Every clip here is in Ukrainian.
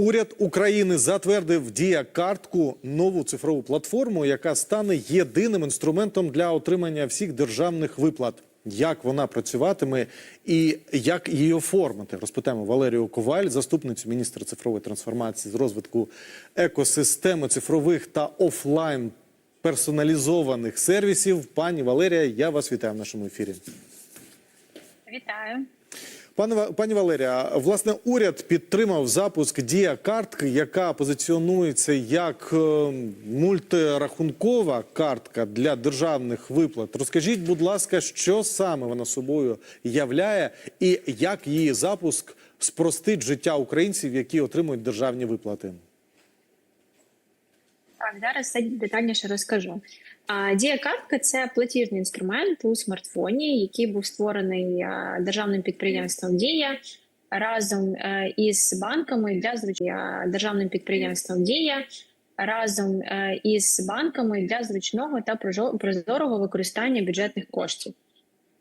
Уряд України затвердив дія картку нову цифрову платформу, яка стане єдиним інструментом для отримання всіх державних виплат. Як вона працюватиме і як її оформити, розпитаємо Валерію Коваль, заступницю міністра цифрової трансформації з розвитку екосистеми цифрових та офлайн персоналізованих сервісів. Пані Валерія, я вас вітаю в нашому ефірі. Вітаю. Пане пані Валерія, власне, уряд підтримав запуск дія картки, яка позиціонується як е, мультирахункова картка для державних виплат. Розкажіть, будь ласка, що саме вона собою являє, і як її запуск спростить життя українців, які отримують державні виплати? Так, зараз все детальніше розкажу. А, Дія-картка це платіжний інструмент у смартфоні, який був створений державним підприємством Дія разом е, із банками для зручення державним підприємством Дія разом е, із банками для зручного та прозорого використання бюджетних коштів.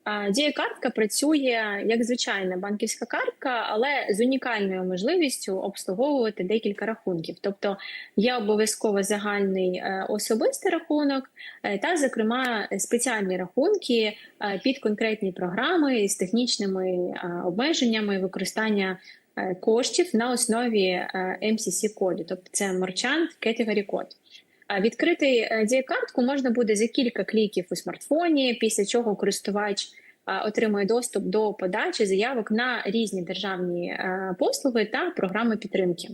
А, Дія-картка працює як звичайна банківська картка, але з унікальною можливістю обслуговувати декілька рахунків. Тобто є обов'язково загальний е, особистий рахунок, е, та, зокрема, спеціальні рахунки е, під конкретні програми з технічними обмеженнями використання коштів на основі MCC коду, тобто це Merchant Category Code. Відкрити е, дієкартку можна буде за кілька кліків у смартфоні, після чого користувач отримує доступ до подачі заявок на різні державні е, послуги та програми підтримки.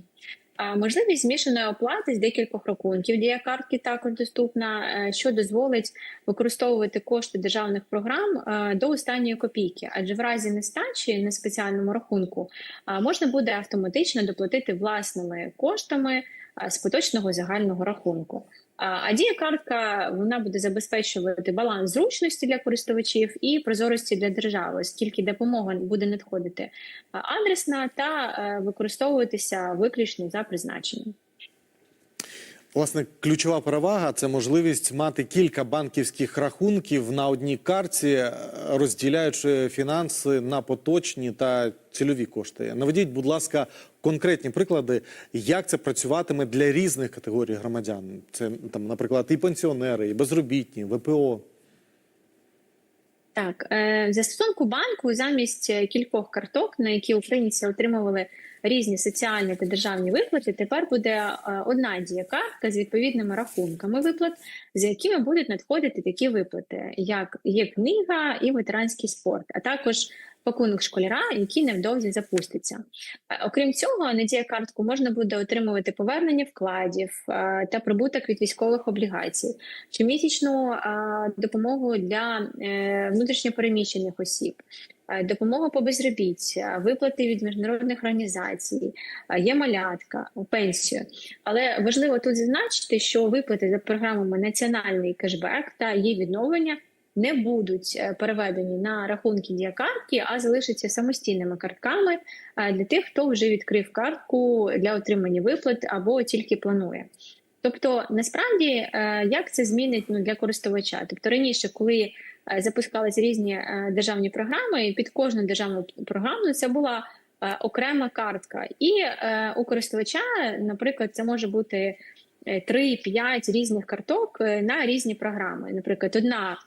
Можливість змішаної оплати з декількох рахунків діякартки також доступна, е, що дозволить використовувати кошти державних програм до останньої копійки, адже в разі нестачі на спеціальному рахунку можна буде автоматично доплатити власними коштами з поточного загального рахунку. А а дія-картка вона буде забезпечувати баланс зручності для користувачів і прозорості для держави, оскільки допомога буде надходити адресна та е, використовуватися виключно за призначенням. Власне, ключова перевага це можливість мати кілька банківських рахунків на одній картці, е, розділяючи фінанси на поточні та цільові кошти. Наведіть, будь ласка, конкретні приклади, як це працюватиме для різних категорій громадян. Це там, наприклад, і пенсіонери, і безробітні, ВПО. Так, за в застосунку банку замість е, кількох карток, на які українці отримували різні соціальні та державні виплати, тепер буде е, одна діякартка з відповідними рахунками виплат, з якими будуть надходити такі виплати, як є книга і ветеранський спорт, а також пакунок школяра, який невдовзі запуститься. Е, Окрім цього, на діякартку можна буде отримувати повернення вкладів е, та прибуток від військових облігацій, щомісячну е, допомогу для внутрішньопереміщених осіб. Допомога по безробітті, виплати від міжнародних організацій, є малятка, пенсію. Але важливо тут зазначити, що виплати за програмами Національний кешбек та її відновлення не будуть е, переведені на рахунки діякартки, а залишаться самостійними картками е, для тих, хто вже відкрив картку для отримання виплат або тільки планує. Тобто, насправді, е, як це змінить ну, для користувача? Тобто раніше, коли запускались різні державні програми, і під кожну державну програму це була окрема картка, і у користувача, наприклад, це може бути е, 3-5 різних карток на різні програми. Наприклад, одна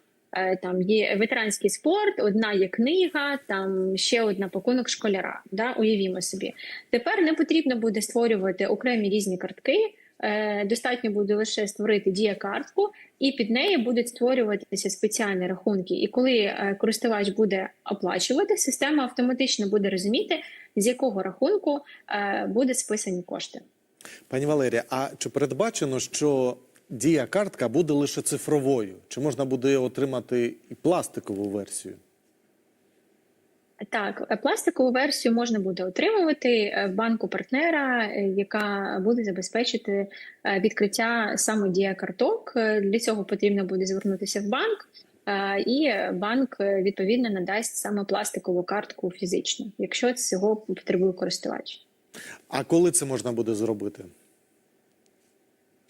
там є ветеранський спорт, одна є книга, там ще одна пакунок школяра. Да? Уявімо собі. Тепер не потрібно буде створювати окремі різні картки. Е, Достатньо буде лише створити дія-картку, і під неї будуть створюватися спеціальні рахунки. І коли е, користувач буде оплачувати, система автоматично буде розуміти, з якого рахунку е, буде списані кошти. Пані Валерія, а чи передбачено, що дія картка буде лише цифровою? Чи можна буде отримати і пластикову версію? Так, е, пластикову версію можна буде отримувати е, в банку партнера, е, яка буде забезпечити відкриття саме дія-карток. Е, Для цього потрібно буде звернутися в банк, і банк відповідно надасть саме пластикову картку фізичну, якщо цього потребує користувач. А коли це можна буде зробити?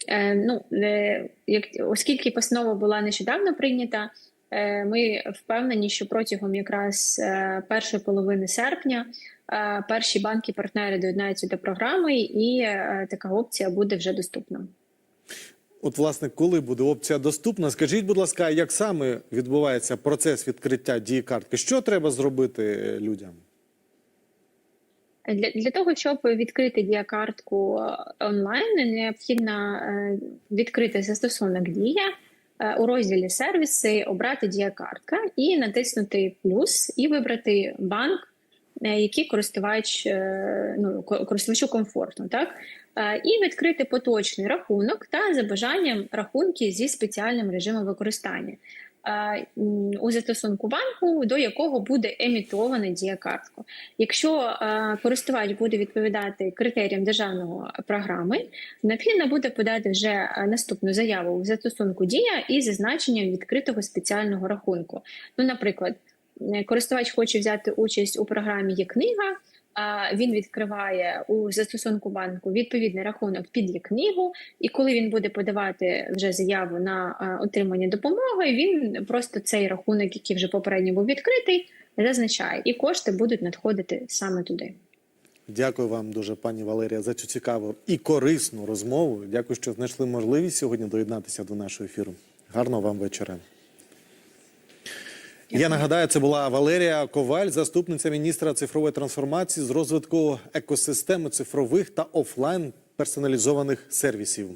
Е, ну, як, оскільки постанова була нещодавно прийнята, Е, Ми впевнені, що протягом якраз е, першої половини серпня перші банки-партнери доєднаються до програми, і така опція буде вже доступна. От, власне, коли буде опція доступна, скажіть, будь ласка, як саме відбувається процес відкриття дії картки? Що треба зробити людям? Для, для того, щоб відкрити діякартку е, онлайн, необхідно е, відкрити застосунок Дія е, у розділі сервіси, обрати діякартка і натиснути плюс і вибрати банк, який користувач ну, користувачу комфортно, так і відкрити поточний рахунок та за бажанням рахунки зі спеціальним режимом використання. Е, У застосунку банку, до якого буде емітована діякартка. Якщо е, користувач буде відповідати критеріям державного програми, необхідно буде подати вже е, наступну заяву в застосунку Дія із зазначенням відкритого спеціального рахунку. Ну, наприклад, користувач хоче взяти участь у програмі Є книга. Він відкриває у застосунку банку відповідний рахунок під книгу, і коли він буде подавати вже заяву на отримання допомоги, він просто цей рахунок, який вже попередньо був відкритий, зазначає, і кошти будуть надходити саме туди. Дякую вам дуже, пані Валерія, за цю цікаву і корисну розмову. Дякую, що знайшли можливість сьогодні доєднатися до нашого ефіру. Гарного вам вечора. Я нагадаю, це була Валерія Коваль, заступниця міністра цифрової трансформації з розвитку екосистеми цифрових та офлайн персоналізованих сервісів.